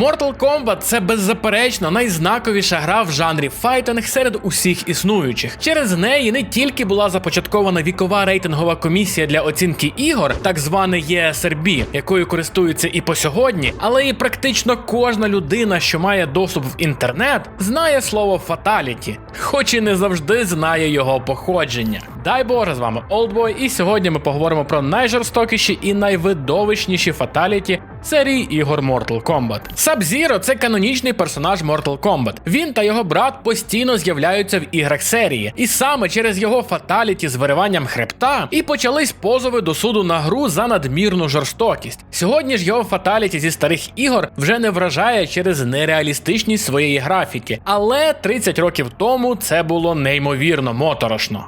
Mortal Kombat це беззаперечно найзнаковіша гра в жанрі файтинг серед усіх існуючих. Через неї не тільки була започаткована вікова рейтингова комісія для оцінки ігор, так званий ESRB, якою користуються і по сьогодні, але і практично кожна людина, що має доступ в інтернет, знає слово фаталіті, хоч і не завжди знає його походження. Дай Боже, з вами Олдбой, і сьогодні ми поговоримо про найжорстокіші і найвидовищніші фаталіті серії ігор Mortal Kombat. Sub-Zero – це канонічний персонаж Mortal Kombat. Він та його брат постійно з'являються в іграх серії, і саме через його фаталіті з вириванням хребта і почались позови до суду на гру за надмірну жорстокість. Сьогодні ж його фаталіті зі старих ігор вже не вражає через нереалістичність своєї графіки, але 30 років тому це було неймовірно моторошно.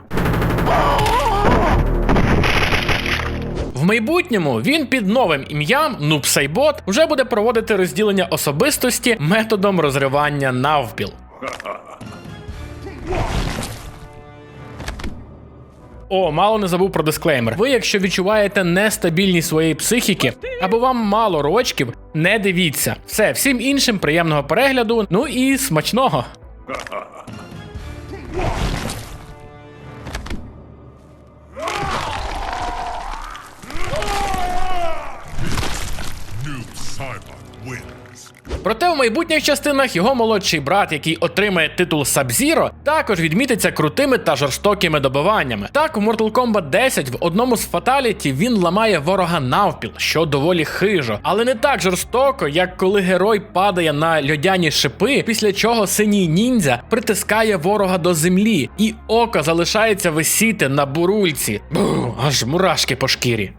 В майбутньому він під новим ім'ям Нуб Сайбот вже буде проводити розділення особистості методом розривання навпіл. О, мало не забув про дисклеймер. Ви, якщо відчуваєте нестабільність своєї психіки або вам мало рочків, не дивіться. Все, всім іншим приємного перегляду, ну і смачного. One. Проте в майбутніх частинах його молодший брат, який отримає титул Sub-Zero, також відмітиться крутими та жорстокими добиваннями. Так, в Mortal Kombat 10 в одному з фаталіті він ламає ворога навпіл, що доволі хижо, але не так жорстоко, як коли герой падає на льодяні шипи, після чого синій ніндзя притискає ворога до землі, і око залишається висіти на бурульці. Бу, аж мурашки по шкірі.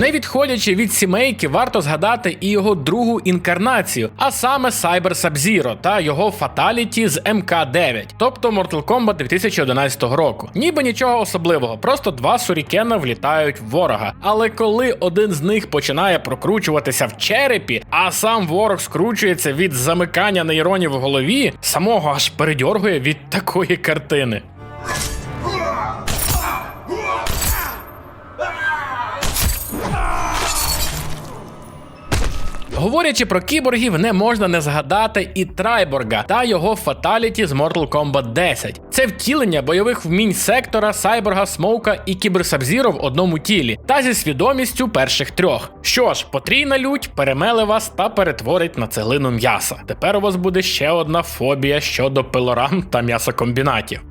Не відходячи від сімейки, варто згадати і його другу інкарнацію, а саме Cyber Sub-Zero та його фаталіті з МК-9, тобто Mortal Kombat 2011 року. Ніби нічого особливого, просто два сурікена влітають в ворога. Але коли один з них починає прокручуватися в черепі, а сам ворог скручується від замикання нейронів в голові, самого аж передьоргує від такої картини. Говорячи про кіборгів, не можна не згадати і Трайборга та його фаталіті з Mortal Kombat 10. Це втілення бойових вмінь сектора, Сайборга, Смоука і Кіберсабзіро в одному тілі, та зі свідомістю перших трьох. Що ж, потрійна лють перемеле вас та перетворить на цеглину м'яса. Тепер у вас буде ще одна фобія щодо пилорам та м'ясокомбінатів.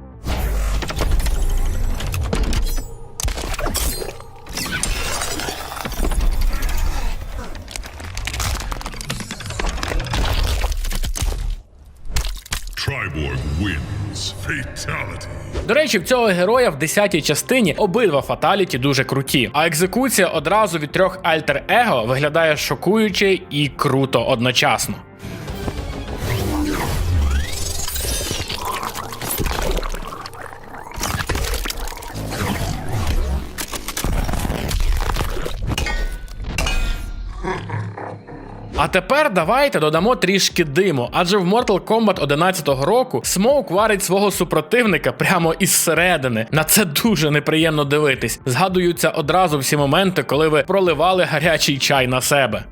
До речі, в цього героя в 10-й частині обидва фаталіті дуже круті, а екзекуція одразу від трьох альтер-его виглядає шокуюче і круто одночасно. А тепер давайте додамо трішки диму, адже в Mortal Kombat 11 року Смоук варить свого супротивника прямо із середини. На це дуже неприємно дивитись. Згадуються одразу всі моменти, коли ви проливали гарячий чай на себе.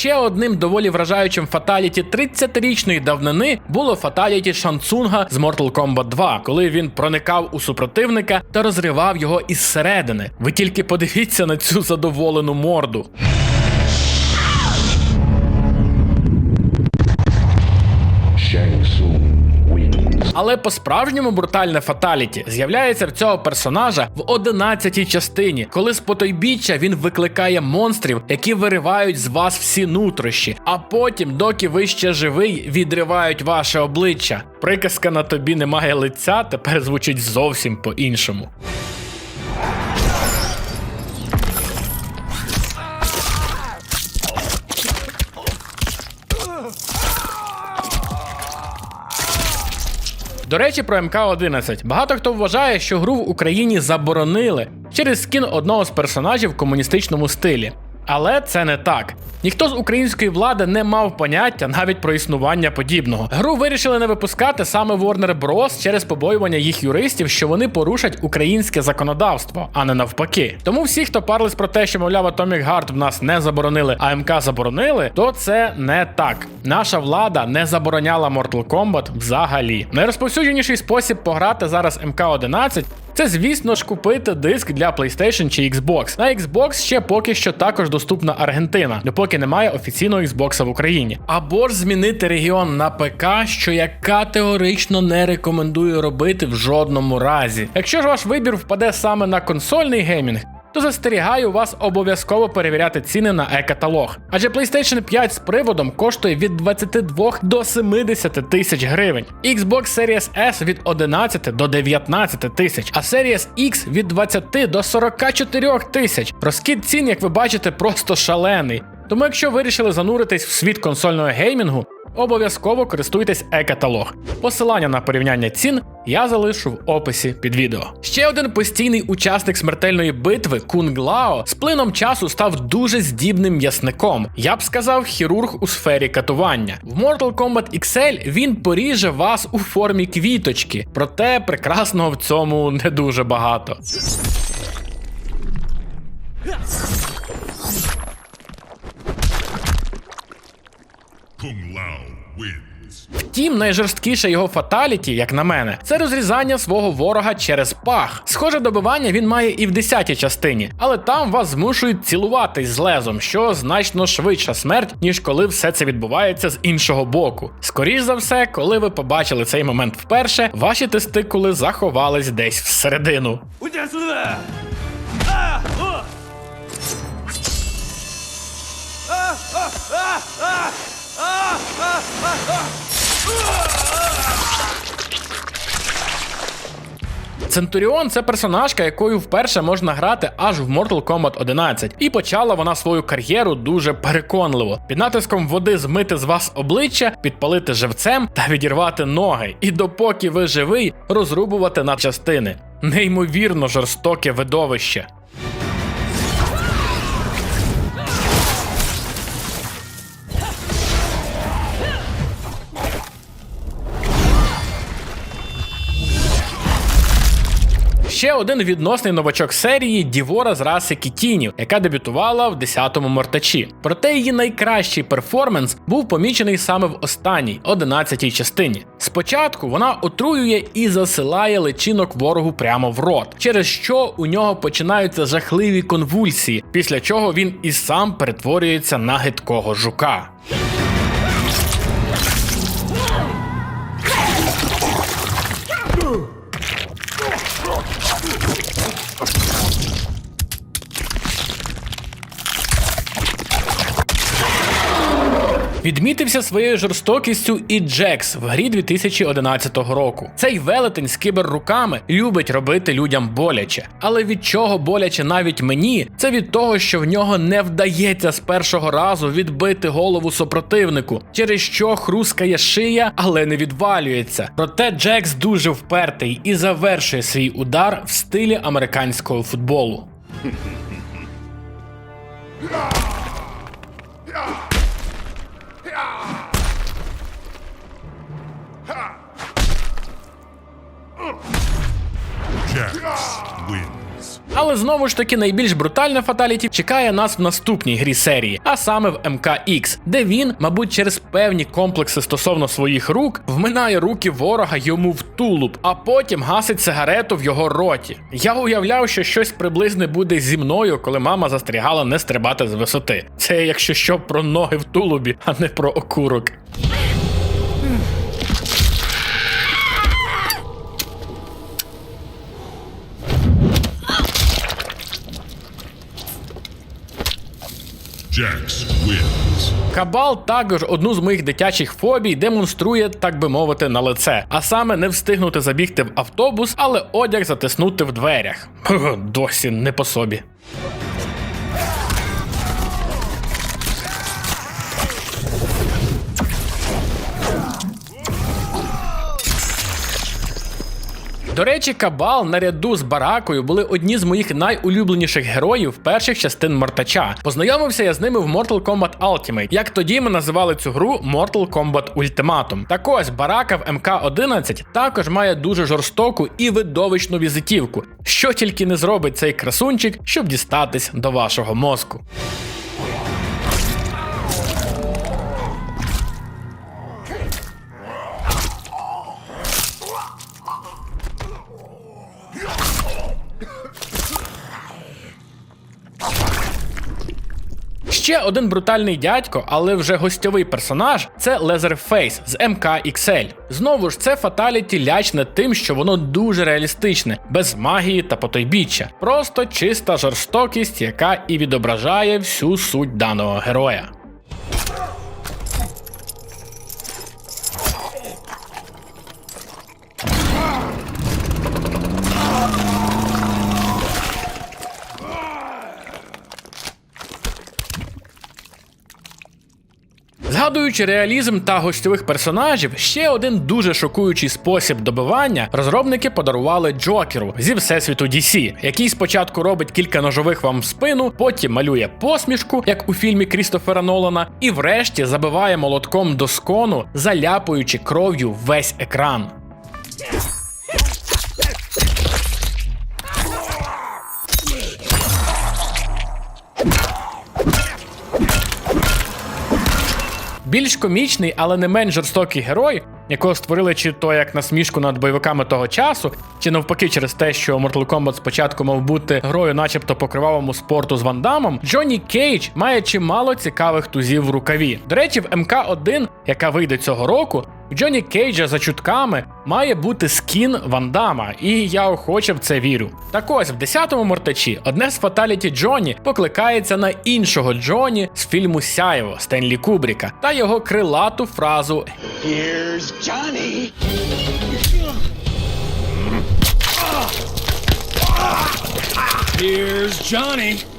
Ще одним доволі вражаючим фаталіті 30-річної давнини було фаталіті Шанцунга з Mortal Kombat 2, коли він проникав у супротивника та розривав його із середини. Ви тільки подивіться на цю задоволену морду. Але по-справжньому брутальне фаталіті з'являється в цього персонажа в 11-й частині, коли з потойбіччя він викликає монстрів, які виривають з вас всі нутрощі, а потім, доки ви ще живий, відривають ваше обличчя. Приказка на тобі немає лиця тепер звучить зовсім по-іншому. До речі, про МК-11. Багато хто вважає, що гру в Україні заборонили через скін одного з персонажів в комуністичному стилі. Але це не так. Ніхто з української влади не мав поняття навіть про існування подібного. Гру вирішили не випускати саме Warner Bros. через побоювання їх юристів, що вони порушать українське законодавство, а не навпаки. Тому всі, хто парлись про те, що мовляв Atomic Heart в нас не заборонили, а МК заборонили, то це не так. Наша влада не забороняла Mortal Kombat взагалі. Найрозповсюдженіший спосіб пограти зараз МК-11 це, звісно ж, купити диск для PlayStation чи Xbox. На Xbox ще поки що також доступна Аргентина, допоки немає офіційного Xbox в Україні. Або ж змінити регіон на ПК, що я категорично не рекомендую робити в жодному разі. Якщо ж ваш вибір впаде саме на консольний геймінг. То застерігаю вас обов'язково перевіряти ціни на е-каталог. Адже PlayStation 5 з приводом коштує від 22 до 70 тисяч гривень, Xbox Series S від 11 до 19 тисяч, а Series X від 20 до 44 тисяч. Розкид цін, як ви бачите, просто шалений. Тому, якщо вирішили зануритись в світ консольного геймінгу, обов'язково користуйтесь е-каталог. Посилання на порівняння цін я залишу в описі під відео. Ще один постійний учасник смертельної битви Кунг Лао з плином часу став дуже здібним м'ясником. Я б сказав, хірург у сфері катування. В Mortal Kombat XL він поріже вас у формі квіточки, проте прекрасного в цьому не дуже багато. Kung Lao wins. Втім, найжорсткіше його фаталіті, як на мене, це розрізання свого ворога через пах. Схоже добивання він має і в 10-й частині, але там вас змушують цілуватись з лезом, що значно швидша смерть, ніж коли все це відбувається з іншого боку. Скоріш за все, коли ви побачили цей момент вперше, ваші тестикули заховались десь всередину. 我 Центуріон це персонажка, якою вперше можна грати аж в Mortal Kombat 11. І почала вона свою кар'єру дуже переконливо. Під натиском води змити з вас обличчя, підпалити живцем та відірвати ноги. І допоки ви живий, розрубувати на частини. Неймовірно жорстоке видовище. Ще один відносний новачок серії Дівора з раси Кітінів, яка дебютувала в 10-му мортачі. Проте її найкращий перформанс був помічений саме в останній 11-й частині. Спочатку вона отруює і засилає личинок ворогу прямо в рот, через що у нього починаються жахливі конвульсії, після чого він і сам перетворюється на гидкого жука. Відмітився своєю жорстокістю і Джекс в грі 2011 року. Цей велетень з кіберруками любить робити людям боляче. Але від чого боляче навіть мені, це від того, що в нього не вдається з першого разу відбити голову супротивнику, через що хрускає шия, але не відвалюється. Проте Джекс дуже впертий і завершує свій удар в стилі американського футболу. Але знову ж таки найбільш брутальна фаталіті чекає нас в наступній грі серії, а саме в МКХ, де він, мабуть, через певні комплекси стосовно своїх рук, вминає руки ворога йому в тулуб, а потім гасить сигарету в його роті. Я уявляв, що щось приблизне буде зі мною, коли мама застерігала не стрибати з висоти. Це якщо що про ноги в тулубі, а не про окурок. Jax wins. Кабал також одну з моїх дитячих фобій демонструє, так би мовити, на лице, а саме не встигнути забігти в автобус, але одяг затиснути в дверях. Досі не по собі. До речі, Кабал наряду з Баракою були одні з моїх найулюбленіших героїв перших частин Мортача. Познайомився я з ними в Mortal Kombat Ultimate. Як тоді ми називали цю гру Mortal Kombat Ultimatum. Так ось Барака в МК-11 також має дуже жорстоку і видовищну візитівку. Що тільки не зробить цей красунчик, щоб дістатись до вашого мозку. Ще один брутальний дядько, але вже гостьовий персонаж це Leatherface з МК XL. Знову ж це фаталіті лячне тим, що воно дуже реалістичне, без магії та потойбіччя. Просто чиста жорстокість, яка і відображає всю суть даного героя. Згадуючи реалізм та гостьових персонажів, ще один дуже шокуючий спосіб добивання розробники подарували Джокеру зі всесвіту DC, який спочатку робить кілька ножових вам в спину, потім малює посмішку, як у фільмі Крістофера Нолана, і врешті забиває молотком до скону, заляпуючи кров'ю весь екран. Більш комічний, але не менш жорстокий герой, якого створили чи то як насмішку над бойовиками того часу, чи навпаки через те, що Mortal Kombat спочатку мав бути грою, начебто по кривавому спорту з Вандамом, Джонні Кейдж має чимало цікавих тузів в рукаві. До речі, в МК1, яка вийде цього року, у Джонні Кейджа за чутками має бути скін Вандама, і я охоче в це вірю. Так ось в 10-му мортачі одне з фаталіті Джонні покликається на іншого Джонні з фільму Сяєво Стенлі Кубріка та його крилату фразу Here's Johnny. Here's Johnny.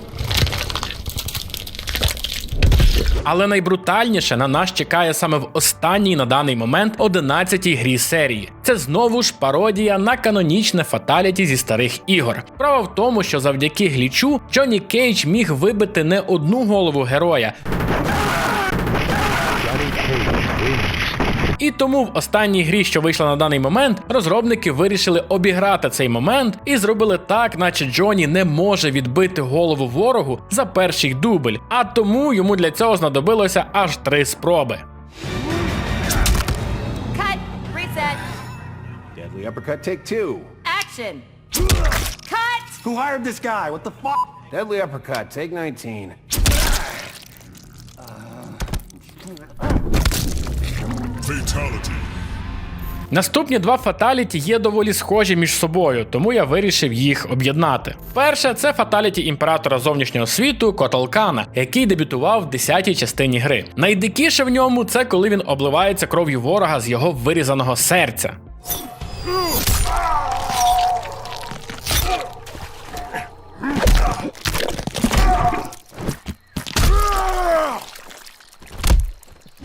Але найбрутальніше на нас чекає саме в останній на даний момент 11-й грі серії. Це знову ж пародія на канонічне фаталіті зі старих ігор. Справа в тому, що завдяки глічу Джонні Кейдж міг вибити не одну голову героя. І тому в останній грі, що вийшла на даний момент, розробники вирішили обіграти цей момент і зробили так, наче Джоні не може відбити голову ворогу за перший дубль, а тому йому для цього знадобилося аж три спроби. Cut. Reset. Deadly uppercut, take two. Action. Cut. Who hired this guy? What the fuck? Deadly uppercut, take 19. Fatality. Наступні два фаталіті є доволі схожі між собою, тому я вирішив їх об'єднати. Перше це фаталіті імператора зовнішнього світу Коталкана, який дебютував в 10-й частині гри. Найдикіше в ньому це коли він обливається кров'ю ворога з його вирізаного серця.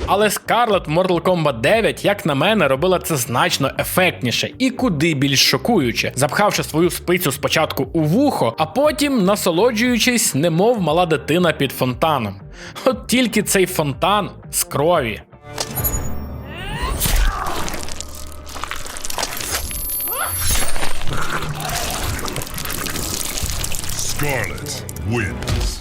Але Scarlet в Mortal Kombat 9, як на мене, робила це значно ефектніше і куди більш шокуюче, запхавши свою спицю спочатку у вухо, а потім насолоджуючись, немов мала дитина під фонтаном. От тільки цей фонтан з крові. Scarlet wins.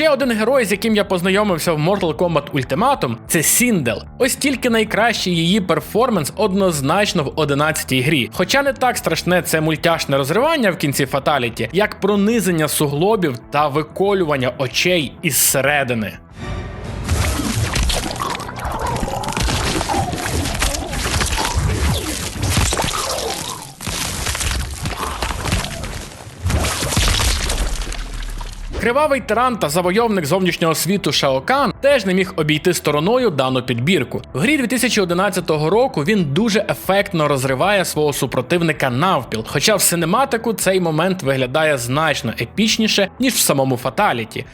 Ще один герой, з яким я познайомився в Mortal Kombat Ultimatum, це Сіндел. Ось тільки найкращий її перформанс однозначно в 11-й грі. Хоча не так страшне це мультяшне розривання в кінці фаталіті, як пронизання суглобів та виколювання очей із середини. Кривавий тиран та завойовник зовнішнього світу Шаокан теж не міг обійти стороною дану підбірку. В грі 2011 року він дуже ефектно розриває свого супротивника навпіл. Хоча в синематику цей момент виглядає значно епічніше, ніж в самому фаталіті.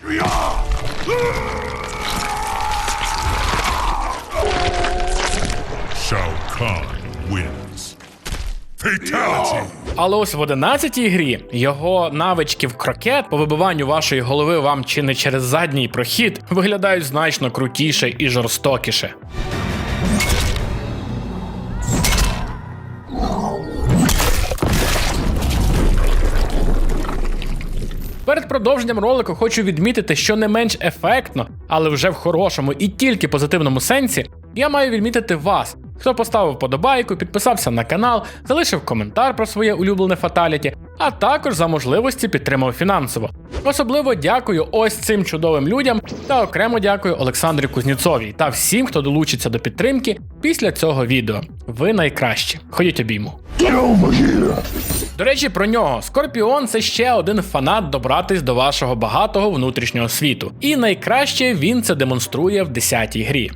Shao Kahn. Але ось в 11-й грі його навички в крокет по вибиванню вашої голови вам чи не через задній прохід виглядають значно крутіше і жорстокіше. Перед продовженням ролику хочу відмітити, що не менш ефектно, але вже в хорошому і тільки позитивному сенсі, я маю відмітити вас, хто поставив подобайку, підписався на канал, залишив коментар про своє улюблене фаталіті, а також за можливості підтримав фінансово. Особливо дякую ось цим чудовим людям та окремо дякую Олександрі Кузніцовій та всім, хто долучиться до підтримки після цього відео. Ви найкращі. Ходіть обійму. До речі, про нього Скорпіон це ще один фанат добратись до вашого багатого внутрішнього світу. І найкраще він це демонструє в 10-й грі.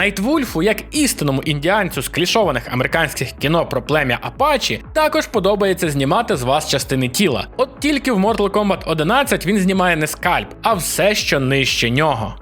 Найтвульфу, як істинному індіанцю з клішованих американських кіно про плем'я Апачі, також подобається знімати з вас частини тіла. От тільки в Mortal Kombat 11 він знімає не скальп, а все, що нижче нього.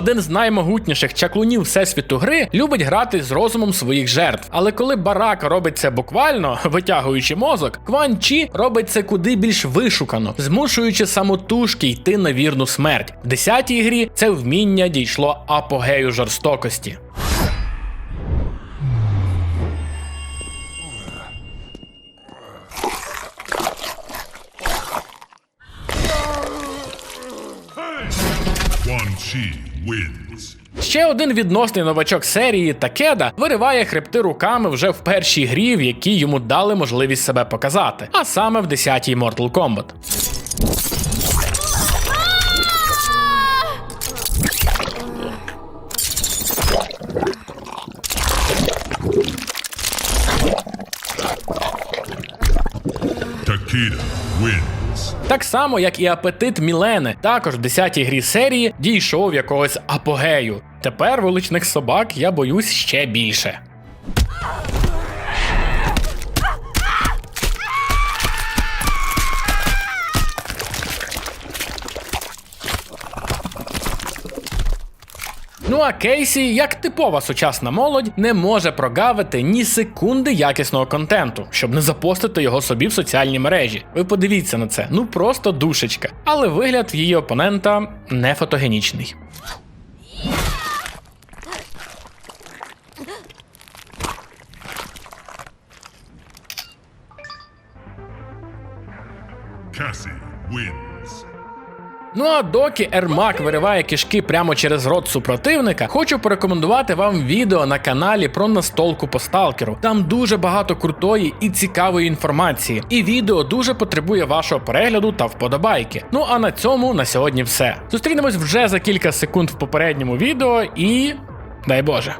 Один з наймогутніших чаклунів всесвіту гри любить грати з розумом своїх жертв. Але коли барак робить це буквально, витягуючи мозок, Кван Чі робить це куди більш вишукано, змушуючи самотужки йти на вірну смерть. В 10-й грі це вміння дійшло апогею жорстокості. Quan Chi wins. Ще один відносний новачок серії Такеда вириває хребти руками вже в першій грі, в якій йому дали можливість себе показати, а саме в 10-й Mortal Kombat. Takeda wins. Так само, як і апетит Мілени, також в 10-й грі серії дійшов якогось апогею. Тепер вуличних собак я боюсь ще більше. Ну а Кейсі, як типова сучасна молодь, не може прогавити ні секунди якісного контенту, щоб не запостити його собі в соціальні мережі. Ви подивіться на це, ну просто душечка. Але вигляд її опонента не фотогенічний. Cassie wins. Ну а доки Ермак вириває кишки прямо через рот супротивника, хочу порекомендувати вам відео на каналі про настолку по сталкеру. Там дуже багато крутої і цікавої інформації. І відео дуже потребує вашого перегляду та вподобайки. Ну а на цьому на сьогодні все. Зустрінемось вже за кілька секунд в попередньому відео і. дай Боже.